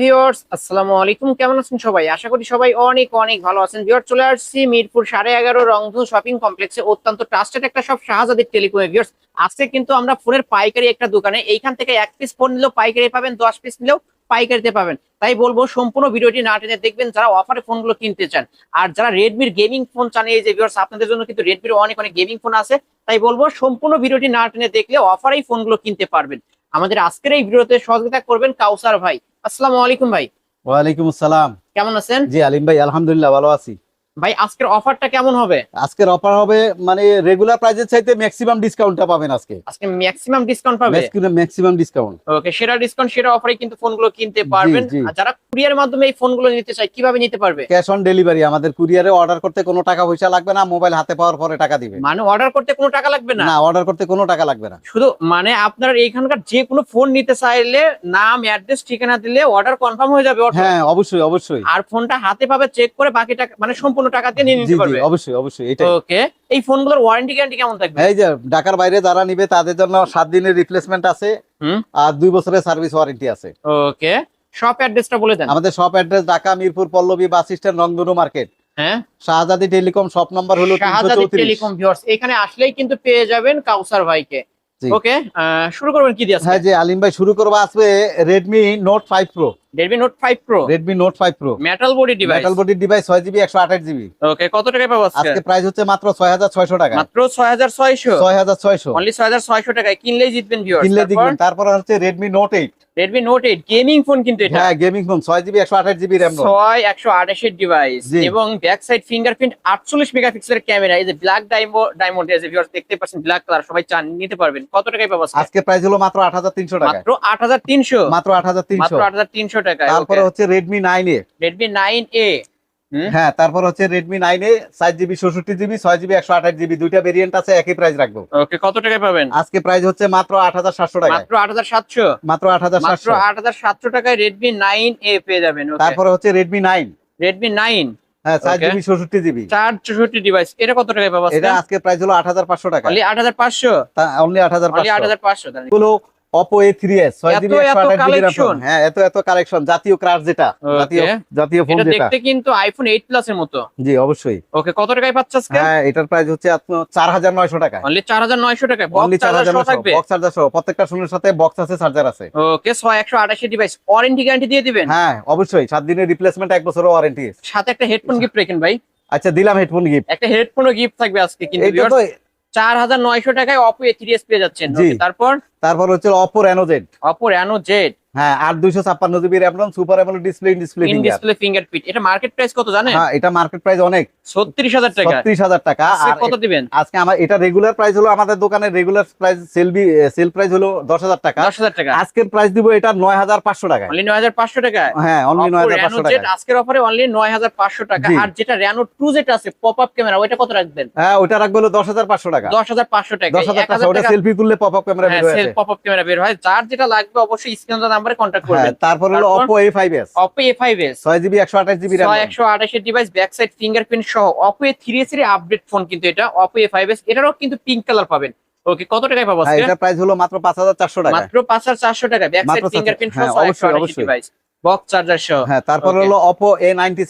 Viewers, আসসালামু আলাইকুম। কেমন আছেন সবাই? আশা করি সবাই অনেক অনেক ভালো আছেন। ভিউয়ার চলে আসছি মিরপুর সাড়ে এগারো রংধু শপিং কমপ্লেক্সে অত্যন্ত ট্রাস্টেড একটা সব শাহজাদের ভিউয়ার্স, আজকে কিন্তু আমরা ফোনের পাইকারি একটা দোকানে, এইখান থেকে এক পিস ফোন নিলেও পাইকারি পাবেন, দশ পিস নিলেও পাইকারিতে পাবেন। তাই বলব, সম্পূর্ণ ভিডিওটি না টেনে দেখবেন, যারা অফারে ফোনগুলো কিনতে চান। আর যারা রেডমির গেমিং ফোন চান, এই যে ভিউয়ার্স আপনাদের জন্য কিন্তু রেডমির অনেক অনেক গেমিং ফোন আছে। তাই বলব, সম্পূর্ণ ভিডিওটি না টেনে দেখলে অফারেই ফোনগুলো কিনতে পারবেন। আমাদের আজকের এই ভিডিওতে সহযোগিতা করবেন কাউসার ভাই। আসসালামু আলাইকুম ভাই। ওয়ালাইকুম আসসালাম। কেমন আছেন? জি আলিম ভাই আলহামদুলিল্লাহ ভালো আছি। ভাই আজকের অফারটা কেমন হবে? আজকের অফার হবে মানে রেগুলার প্রাইসের চাইতে ম্যাক্সিমাম ডিসকাউন্টটা পাবেন আজকে। আজকে ম্যাক্সিমাম ডিসকাউন্ট পাবে? ম্যাক্সিমাম ডিসকাউন্ট ওকে সেরা ডিসকাউন্ট সেরা অফারে কিন্তু ফোনগুলো কিনতে পারবেন। আর যারা কুরিয়ার মাধ্যমে এই ফোনগুলো নিতে চায় কীভাবে নিতে পারবে? ক্যাশ অন ডেলিভারি আমাদের কুরিয়ারে অর্ডার করতে কোনো টাকা পয়সা লাগবে না মোবাইল হাতে পাওয়ার পরে টাকা দিবে। মানে অর্ডার করতে কোনো টাকা লাগবে না? না অর্ডার করতে কোনো টাকা লাগবে না। শুধু মানে আপনার এইখানকার যে কোনো ফোন নিতে চাইলে নাম অ্যাড্রেস ঠিকানা দিলে অর্ডার কনফার্ম হয়ে যাবে। হ্যাঁ অবশ্যই অবশ্যই। আর ফোনটা হাতে পাবে চেক করে বাকি টাকা মানে সম্পূর্ণ টাকা দিয়ে নিয়ে নিতে পারবে। অবশ্যই অবশ্যই এটাই। ওকে এই ফোনগুলোর ওয়ারেন্টি গ্যারান্টি কেমন থাকবে? এই যে ঢাকার বাইরে যারা নিবে তাদের জন্য সাত দিনের রিপ্লেসমেন্ট আছে আর দুই বছরের সার্ভিস ওয়ারেন্টি আছে। ওকে শপ অ্যাড্রেসটা বলে দেন। আমাদের shop address Dhaka Mirpur Pallabi bus stand Rongdhonu market হ্যাঁ? শাহজাদি টেলিকম শপ নাম্বার হলো তিনশো শাহজাদি চৌত্রিশ। টেলিকম ভিউয়ার্স এখানে আসলেই কিন্তু পেয়ে যাবেন কাউসার ভাইকে। ওকে শুরু করবেন কি দিয়ে হ্যাঁ যে আলিম ভাই শুরু করব আসবে Redmi note five pro Redmi Note 5 Pro? Redmi Note 5 Pro. Metal body device metal body device 6GB 128GB okay কত টাকায় পাবো আজকে? আজকে প্রাইস হচ্ছে মাত্র 6600 টাকা মাত্র 6600 6600 অনলি 6600 টাকায় কিনলেই জিতবেন ভিউয়ার্স কিনলে জিতবেন। তারপর হচ্ছে Redmi Note 8 Redmi Note 8 gaming phone কিন্তু এটা। হ্যাঁ gaming phone 6GB 128GB RAM 6 device এবং ব্যাক সাইড ফিঙ্গারপ্রিন্ট 48 মেগাপিক্সেলের ক্যামেরা এই যে black diamond diamond edge viewers দেখতে পাচ্ছেন ব্ল্যাক কালার সবাই চান নিতে পারবেন। কত টাকায় পাবো আজকে? প্রাইস হলো মাত্র 8300 টাকা মাত্র 8300 মাত্র 8300 মাত্র 8300 টাকা তারপরে হচ্ছে Redmi 9A Redmi 9A হ্যাঁ তারপর হচ্ছে Redmi 9A 4GB 64GB 6GB 128GB দুইটা ভেরিয়েন্ট আছে একই প্রাইস রাখব। ওকে কত টাকায় পাবেন? আজকে প্রাইস হচ্ছে মাত্র 8700 টাকা মাত্র 8700 মাত্র 8700 মাত্র 8700 টাকায় Redmi 9A পেয়ে যাবেন ওকে তারপর হচ্ছে Redmi 9 Redmi 9 হ্যাঁ 4GB 64GB 464 ডিভাইস এটা কত টাকায় পাবো আজকে? প্রাইস হলো 8500 টাকা অনলি 8500 অনলি আট হাজার পাঁচশো? তাহলে। আঠাশ জিবি collection? হ্যাঁ এত এত কালেকশন জাতীয় ক্রাশ যেটা জাতীয় জাতীয় ফোন যেটা। দেখতে কিন্তু আইফোন এইট প্লাস এর মতো। জি অবশ্যই। ওকে কত টাকায় পাচ্ছে আজকে? হ্যাঁ এটার প্রাইস হচ্ছে আপনার চার হাজার নয়শো টাকা অনলি চার হাজার নয়শো টাকায়। অনলি বক্স চার চার্জার সহ থাকবে? বক্স চার্জার সহ। প্রত্যেকটা ফোনের সাথে বক্স আছে চার্জার আছে। ওকে ছয় একশো আঠাশি ডিভাইস ওয়ারেন্টি গ্যারান্টি দিয়ে দিবেন? হ্যাঁ অবশ্যই। সাত দিনের রিপ্লেসমেন্ট এক বছরের ওয়ারেন্টি সাথে একটা হেডফোন গিফট রাখেন ভাই। আচ্ছা দিলাম হেডফোন গিফট একটা হেডফোনও গিফট থাকবে আজকে কিন্তু চার হাজার নয়শো টাকায় অপো এ থ্রি এস পেয়ে যাচ্ছেন। তারপর? তারপর হচ্ছে Oppo Reno Z Oppo Reno Z হ্যাঁ আট দুইশো ছাপ্পান্ন GB RAM ROM super AMOLED display display in display fingerprint. এটা মার্কেট প্রাইস কত জানেন? হ্যাঁ এটা মার্কেট প্রাইস অনেক। টাকা। টাকা। আর কত দিবেন? আজকে আমার এটা রেগুলার প্রাইস হলো আমাদের দোকানের regular price sale sale price হলো দশ হাজার টাকা। দশ হাজার টাকা। আজকের প্রাইস দিব এটা নয় হাজার পাঁচশো টাকা। অনলি টাকা? হ্যাঁ অনলি টাকা। আজকের অফারে অনলি নয় হাজার পাঁচশো টাকা। আর যেটা যেটা আছে ক্যামেরা কত রাখবেন? হ্যাঁ ওটা রাখব হলো টাকা। দশ হাজার পাঁচশো টাকা। দশ টাকা ওটা সেলফি তুললে পপ আপ ক্যামেরা বের হয়ে ক্যামেরা বের হয়। যার যেটা লাগবে অবশ্যই নাম্বারে কন্ট্যাক্ট হ্যাঁ করবেন তারপর হলো তারপর? ছয় জিবি একশো আঠাশ জিবি র্যাম ছয় একশো আঠাশের ডিভাইস ব্যাক সাইড ফিঙ্গারপ্রিন্ট সহ থ্রি এস এর আপডেট ফোন কিন্তু এটা। ফাইভ এস এটারও কিন্তু পিঙ্ক কালার পাবেন। ওকে কত টাকায় পাবো হ্যাঁ আজকে? এটা প্রাইস হলো মাত্র পাঁচ হাজার চারশো টাকা মাত্র পাঁচ হাজার চারশো টাকা ব্যাক সাইড ফিঙ্গারপ্রিন্ট সহ হ্যাঁ, ছয় একশো অবশ্যই, আঠাশের অবশ্যই। ডিভাইস বক্স চার্জার সহ। হ্যাঁ তারপর হলো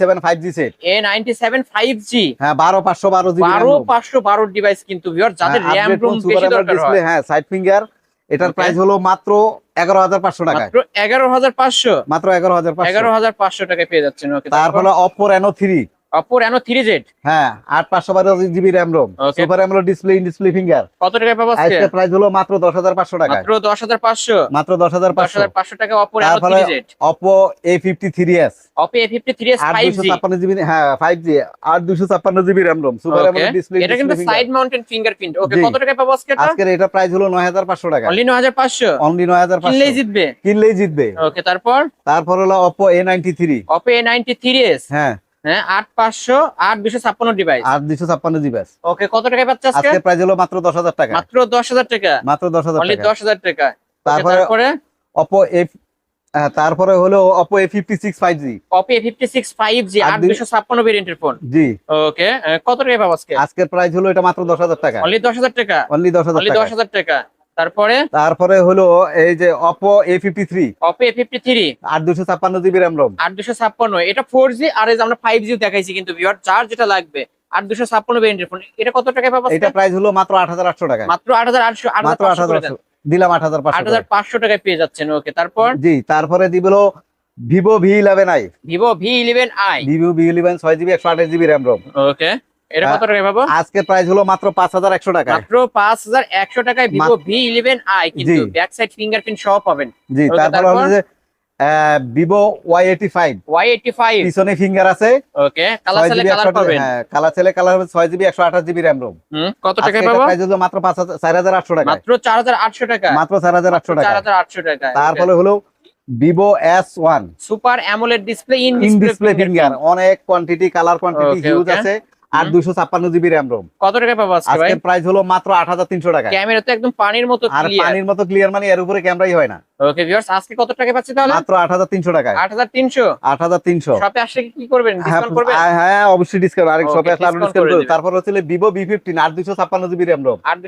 seven five G set A ninety seven five G হ্যাঁ বারো পাঁচশো বারো জিবি বারো পাঁচশো বারো ডিভাইস কিন্তু ভিউয়ার যাদের র্যাম রোম বেশি দরকার হয়। হ্যাঁ সাইড ফিঙ্গার এটার প্রাইস হলো মাত্র এগারো হাজার পাঁচশো টাকা এগারো হাজার পাঁচশো? মাত্র এগারো হাজার এগারো হাজার পাঁচশো টাকায় পেয়ে যাচ্ছেন। তারপরে অপর এনো থ্রি থ্রি জেড হ্যাঁ আট পাঁচশো বারো GB. Super display in display finger কত টাকায় পাবো আজকে? আজকে প্রাইস হলো মাত্র দশ হাজার পাঁচশো টাকা মাত্র মাত্র টাকা তারপরে three Oppo A fifty three ছাপ্পান্ন জিবি হ্যাঁ সুপার ডিসপ্লে এটা কিন্তু সাইড মাউন্টেন ফিঙ্গারপ্রিন্ট ওকে কত টাকায় পাবো আজকে এটা? প্রাইস হলো টাকা। অনলি অনলি কিনলেই জিতবে? কিনলেই জিতবে। ওকে তারপর? তারপর হলো Oppo A ninety three Oppo A ninety three S হ্যাঁ। হ্যাঁ ডিভাইস ওকে কত টাকায় পাচ্ছে আজকে? প্রাইস হলো মাত্র দশ হাজার টাকা। মাত্র দশ হাজার টাকা? মাত্র টাকা। টাকা। তারপরে তারপরে? হলো Oppo A fifty six five G Oppo A fifty six five G আট দুশো ছাপ্পান্ন ভেরিয়েন্টের ফোন জি। ওকে কত টাকায় পাবো আজকে? আজকের প্রাইস হলো এটা মাত্র দশ হাজার টাকা। অনলি দশ হাজার টাকা? অনলি দশ হাজার অনলি টাকা। দশ হাজার টাকা। তারপরে? তারপরে হলো এই যে Oppo A fifty three Oppo A fifty three আট দুশো ছাপ্পান্ন জিবি র্যাম রোম। আট দুশো ছাপ্পান্ন। এটা ফোর জি আর এই যে আমরা ফাইভ জি দেখাইছি কিন্তু ভিওর চার যেটা লাগবে আট দুশো ছাপ্পান্ন ভেরিয়েন্টের ফোন এটা কত টাকায় পাবো এটা প্রাইস হলো মাত্র আট হাজার আটশো টাকা মাত্র আট হাজার আটশো আট মাত্র আট হাজার দিলাম আট হাজার আট হাজার পাঁচশো টাকায় পেয়ে যাচ্ছেন ওকে তারপর? জি তারপরে দিব হলো Vivo V eleven i Vivo V eleven i Vivo V eleven ছয় জিবি একশো আঠাশ জিবি র্যাম রোম। ওকে এটা কত টাকায় পাবো? আজকের প্রাইস হলো মাত্র পাঁচ হাজার একশো টাকা মাত্র টাকায় ভিভো কিন্তু ব্যাক সাইড ফিঙ্গারপ্রিন্ট সহ পাবেন। জি তারপরে? হলো যে ভিভো পিছনে ফিঙ্গার আছে। ওকে কালার ছয় জিবি কালার পাবেন। হ্যাঁ কালার কালার হবে কত টাকায় পাবো? প্রাইস হলো মাত্র টাকা মাত্র টাকা। মাত্র টাকা তারপরে হলো Vivo S one super AMOLED display in display finger অনেক কোয়ান্টিটি কালার কোয়ান্টিটি হিউজ আছে। আর। দুশো ছাপ্পান্ন জিবি র্যাম রোম। কত টাকা পাবো আজকে প্রাইস হলো মাত্র আট হাজার তিনশো টাকা ক্যামেরা তো একদম পানির মতো আর পানির মতো ক্লিয়ার মানে এর উপরে ক্যামেরাই হয় না। ওকে ভিউয়ার্স আজকে কত টাকা পাচ্ছি তাহলে? মাত্র আট হাজার তিনশো টাকায়। আট হাজার তিনশো? আট হাজার তিনশো। শপে আসলে কি করবেন? হ্যাঁ ডিসকাউন্ট করবেন? হ্যাঁ, অবশ্যই ডিসকাউন্ট আরেক শপে আসলে আরও ডিসকাউন্ট তারপর হচ্ছে আট দুশো ছাপ্পান্ন জিবি র্যাম রোম আট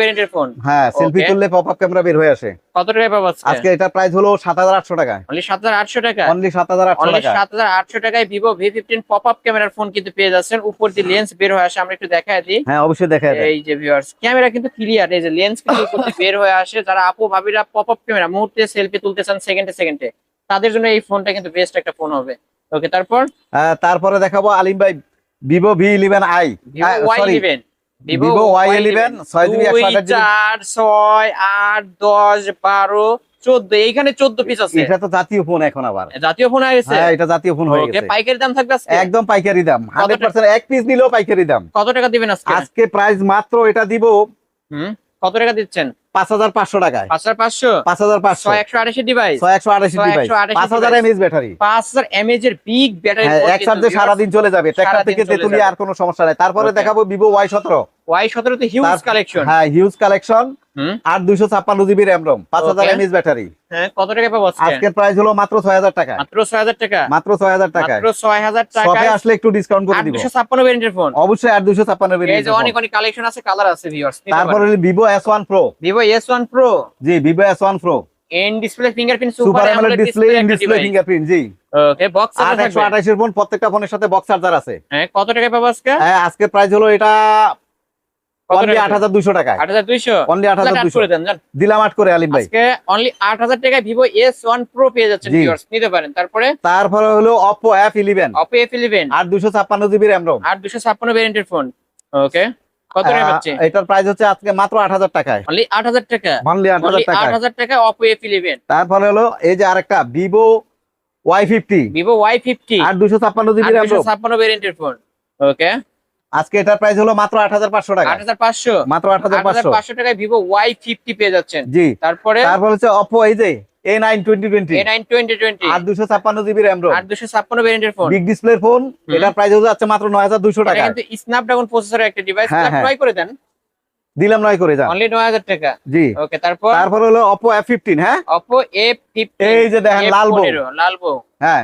ভেরিয়েন্টের ফোন হ্যাঁ সেলফি. তুললে পপ ক্যামেরা বের হয়ে আসে। কত টাকায় পাবো আজকে? আজকে এটা প্রাইস হলো সাত হাজার আটশো টাকা। অনলি সাত হাজার আটশো টাকা? অনলি সাত হাজার আটশো অনলি টাকা। সাত হাজার আটশো টাকায় Vivo V fifteen pop up ক্যামেরার ফোন কিন্তু পেয়ে যাচ্ছেন। উপর দিয়ে লেন্স বের হয়ে আসে আমরা একটু দেখাই দিই। হ্যাঁ অবশ্যই দেখা যায় এই যে ভিউয়ার্স ক্যামেরা কিন্তু ক্লিয়ার এই যে লেন্স কিন্তু বের হয়ে আসে। যারা আপু ভাবিরা পপ আপ ক্যামেরা মুহূর্তে সেলফি তুলতে চান সেকেন্ডে সেকেন্ডে তাদের জন্য এই ফোনটা কিন্তু বেস্ট একটা ফোন হবে। ওকে তারপর? তারপরে দেখাবো আলিম ভাই Vivo V eleven i Vivo Y eleven ছয় জিবি চার আট দশ বারো চোদ্দ এইখানে চোদ্দ পিস আছে। এটা তো জাতীয় ফোন এখন আবার। জাতীয় ফোন হয়ে গেছে? হ্যাঁ এটা জাতীয় ফোন হয়ে গেছে। পাইকারি দাম থাকবে একদম পাইকারি দাম। হান্ড্রেড? এক পিস নিলেও পাইকারি দাম। কত টাকা দিবেন আজকে? আজকে প্রাইস মাত্র এটা দিব কত টাকা দিচ্ছেন? পাঁচ হাজার পাঁচশো টাকায়। পাঁচ হাজার পাঁচশো? পাঁচ হাজার পাঁচশো। একশো আড়াইশি ডিভাইস ছয় একশো আঠাশি ডিভাইস পাঁচ হাজার এমএস ব্যাটারি পাঁচ হাজার এমএস এর বিগ ব্যাটারি হ্যাঁ এক সারাদিন চলে যাবে। ট্র্যাক্টর থেকে তেতুলি আর কোনো সমস্যা নাই। তারপরে দেখাবো ভিভো ওয়াই সতেরো। ওয়াই সতেরো তো হিউজ কালেকশন হ্যাঁ হিউজ কালেকশন আর দুইশো ছাপ্পান্ন জিবি র্যাম রোম পাঁচ হাজার. এমএস ব্যাটারি কত টাকা পাবো আজকের প্রাইস হলো মাত্র ছয় হাজার টাকা। মাত্র ছয় হাজার টাকা? মাত্র ছয় হাজার মাত্র ছয় হাজার আসলে একটু ডিসকাউন্ট করে দিব। দুশো ছাপ্পান্ন ভেরিয়েন্টের ফোন অবশ্যই আর দুশো ছাপ্পান্ন অনেক অনেক কালেকশন আছে কালার আছে ভিউয়ার্স তারপরে Vivo S one pro Vivo S one pro G Vivo S one pro in display fingerprint super AMOLED display display display fingerprint G. Okay box phone প্রত্যেকটা ফোনের সাথে বক্স চার্জার আছে। হ্যাঁ কত টাকা পাবো আজকে? হ্যাঁ আজকের প্রাইস হলো এটা তারপরে? হলো Oppo F eleven Oppo F eleven আর দুশো ছাপ্পান্ন জিবি র্যাম রোম। আর দুশো ছাপ্পান্ন ফোন ওকে এটার প্রাইস হচ্ছে আজকে মাত্র আট হাজার টাকায়। অনলি আট হাজার টাকা? আট হাজার টাকা অপো এফ ইলেভেন তারপরে হলো এই যে আরেকটা Vivo Y fifty Vivo Y fifty আর দুশো ছাপ্পান্ন জিবি ছাপ্পান্ন ভেরিয়েন্টের ফোন ওকে আজকে এটার প্রাইস হলো মাত্র আট হাজার পাঁচশো টাকা। আট হাজার পাঁচশো? মাত্র আট হাজার আট হাজার পাঁচশো পাঁচশো টাকায় ভিভো ওয়াই ফিফটি পেয়ে যাচ্ছেন। জি। তারপরে? তারপর হচ্ছে অপো এই যে A nine twenty twenty A nine twenty twenty আর দুশো ছাপ্পান্ন জিবি র্যাম রোম আট দুশো ছাপ্পান্ন ভেরিয়েন্টের ফোন বিগ ডিসপ্লে ফোন। এটার প্রাইস মাত্র নয় হাজার দুশো এটা টাকা। কিন্তু স্ন্যাপড্রাগন প্রসেসরের একটা ডিভাইস হ্যাঁ, হ্যাঁ। ট্রাই করে দেন। দিলাম নয় করে যান। অনলি নয় হাজার টাকা? জি। ওকে তারপর? তারপর হলো এফ ফিফটিন হ্যাঁ? অপো এ ফিফটি এই যে দেখেন লাল বউ। লাল বউ। হ্যাঁ।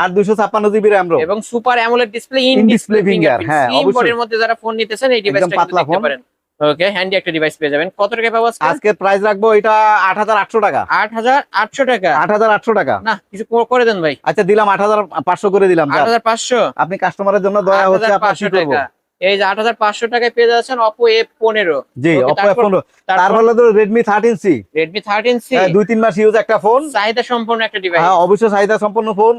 আর দুশো ছাপ্পান্ন জিবি র্যাম রোম এবং super AMOLED display in display fingerprint হ্যাঁ, অবশ্যই। বডির মধ্যে যারা ফোন নিতেছেন এই ডিভাইসটা দেখতে। পারেন। ওকে হ্যান্ডি একটা ডিভাইস পেয়ে যাবেন। কত টাকা পাবো আজকে? প্রাইস রাখব এটা আট হাজার আটশো টাকা। আট হাজার আটশো টাকা? আট হাজার আটশো টাকা। না কিছু করে দেন ভাই। আচ্ছা দিলাম আট হাজার পাঁচশো করে দিলাম আট যান। হাজার পাঁচশো? আপনি কাস্টমারের জন্য দয়া হচ্ছে হাজার আপনার কি পাঁচশো টাকা। এই যে আট হাজার পাঁচশো টাকায় পেয়ে যাচ্ছেন এ পনেরো। জি Okay, অপো এফ তারপর- Redmi thirteen C Redmi thirteen C দুই তিন মাস ইউজ একটা ফোন চাহিদা সম্পন্ন একটা ডিভাইস হ্যাঁ অবশ্যই চাহিদা সম্পন্ন ফোন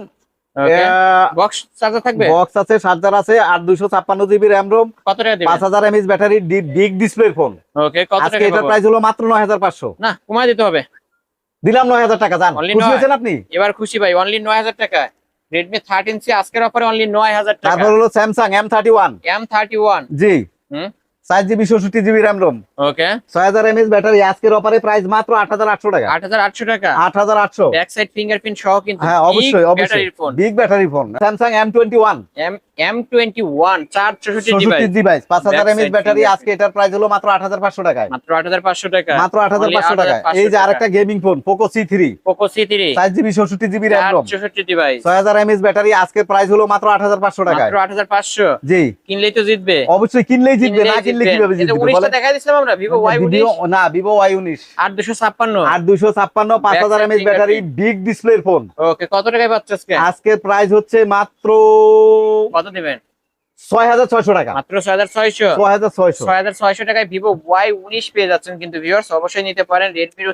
বক্স চার্জার থাকবে? বক্স আছে চার্জার আছে আর দুশো ছাপ্পান্ন জিবি র্যাম রোম কত টাকা পাঁচ দিবেন হাজার MS battery big display phone okay কত টাকা এটার পাবো? প্রাইস হলো মাত্র নয় হাজার পাঁচশো। না কমায় দিতে হবে। দিলাম নয় হাজার টাকা জান Only খুশি নয়? হয়েছেন আপনি? এবার খুশি ভাই অনলি নয় হাজার টাকা রেডমি থার্টিন সি আজকের অফারে অনলি নয় হাজার টাকা। তারপর হলো Samsung M thirty one M thirty one জি। হুম? চার জিবি চৌষট্টি জিবি র্যাম রোম ওকে ছয় হাজার এমএস ব্যাটারি আজকের অফারে প্রাইস মাত্র আট হাজার আটশো টাকা। আট হাজার আটশো টাকা? আট হাজার আটশো। ব্যাক সাইড ফিঙ্গারপ্রিন্ট সহ কিন্তু হ্যাঁ অবশ্যই অবশ্যই। Big battery phone Samsung M twenty one M M twenty one চার চৌষট্টি চৌষট্টি ডিভাইস ডিভাইস পাঁচ হাজার এমএস ব্যাটারি আজকে এটার প্রাইস হলো মাত্র আট হাজার পাঁচশো টাকায়। মাত্র আট হাজার পাঁচশো টাকা। মাত্র আট হাজার পাঁচশো টাকা এই যে আরেকটা gaming phone Poco C three Poco C three চার জিবি চৌষট্টি জিবি র্যাম রোম চৌষট্টি ডিভাইস ছয় হাজার এমএস ব্যাটারি আজকের প্রাইস হলো মাত্র আট হাজার পাঁচশো মাত্র আট হাজার পাঁচশো। জি। কিনলেই তো জিতবে। অবশ্যই কিনলেই জিতবে না কিনলে কীভাবে জিতবে উনিশটা বলেন? দেখাই দিছিলাম আমরা ভিভো না ব্যাটারি বিগ ডিসপ্লের ফোন ওকে কত টাকায় পাচ্ছ আজকে? প্রাইস হচ্ছে মাত্র কত দিবেন? টাকা। মাত্র টাকায় পেয়ে যাচ্ছেন কিন্তু ভিউয়ার্স অবশ্যই নিতে পারেন।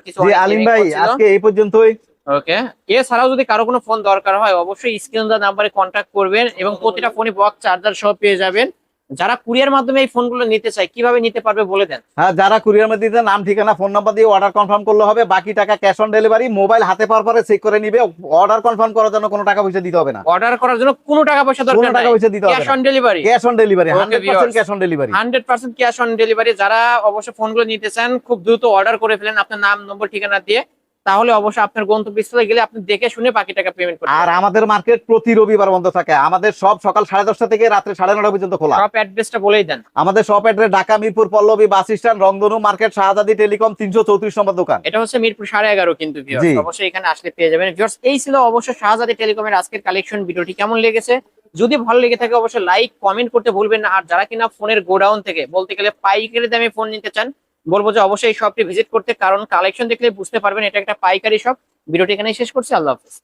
কিছু আলিম ভাই আজকে এই পর্যন্তই। ওকে এছাড়াও যদি কারও কোনো ফোন দরকার হয় অবশ্যই স্ক্রিন দেওয়া নাম্বারে কন্ট্যাক্ট করবেন এবং প্রতিটা ফোনে বক্স চার্জার সব পেয়ে যাবেন। যারা কুরিয়ার মাধ্যমে এই ফোনগুলো নিতে চায় কীভাবে নিতে পারবে বলে দেন? হ্যাঁ যারা কুরিয়ার মধ্যে দিতে নাম ঠিকানা ফোন নাম্বার দিয়ে অর্ডার কনফার্ম করলে হবে। বাকি টাকা ক্যাশ অন ডেলিভারি মোবাইল হাতে পাওয়ার পরে চেক করে নিবে। অর্ডার কনফার্ম করার জন্য কোনো টাকা পয়সা দিতে হবে না। অর্ডার করার জন্য কোনো টাকা পয়সা কোনো দরকার টাকা পয়সা দিতে হবে cash on delivery cash on delivery Okay, hundred viewers. Percent cash on delivery hundred percent cash on delivery যারা অবশ্যই ফোনগুলো নিতে চান খুব দ্রুত অর্ডার করে ফেলেন। আপনার নাম নম্বর ঠিকানা দিয়ে তাহলে অবশ্যই আপনার গন্তব্যস্থলে গেলে আপনি দেখে শুনে বাকি টাকা পেমেন্ট করতে আর আমাদের মার্কেট প্রতি রবিবার বন্ধ থাকে। আমাদের সব সকাল সাড়ে দশটা থেকে রাত্রে সাড়ে নটা পর্যন্ত খোলা। সব অ্যাড্রেসটা বলেই দেন। আমাদের shop address Dhaka Mirpur Pallabi bus stand Rongdhonu market Shahjadi telecom তিনশো চৌত্রিশ নম্বর দোকান। এটা হচ্ছে মিরপুর সাড়ে এগারো কিন্তু। অবশ্যই এখানে আসলে পেয়ে যাবেন। ভিউয়ার্স এই ছিল অবশ্যই শাহজাদি টেলিকমের আজকের কালেকশন ভিডিওটি কেমন লেগেছে? যদি ভালো লেগে থাকে অবশ্যই লাইক কমেন্ট করতে ভুলবেন না। আর যারা কিনা ফোনের গোডাউন থেকে বলতে গেলে পাইকারি দামে ফোন নিতে চান বলব যে অবশ্যই এই শপটি ভিজিট করতে, কারণ কালেকশন দেখলে বুঝতে পারবেন এটা একটা পাইকারি শপ ভিডিওটি এখানে শেষ করছি, আল্লাহ হাফিজ।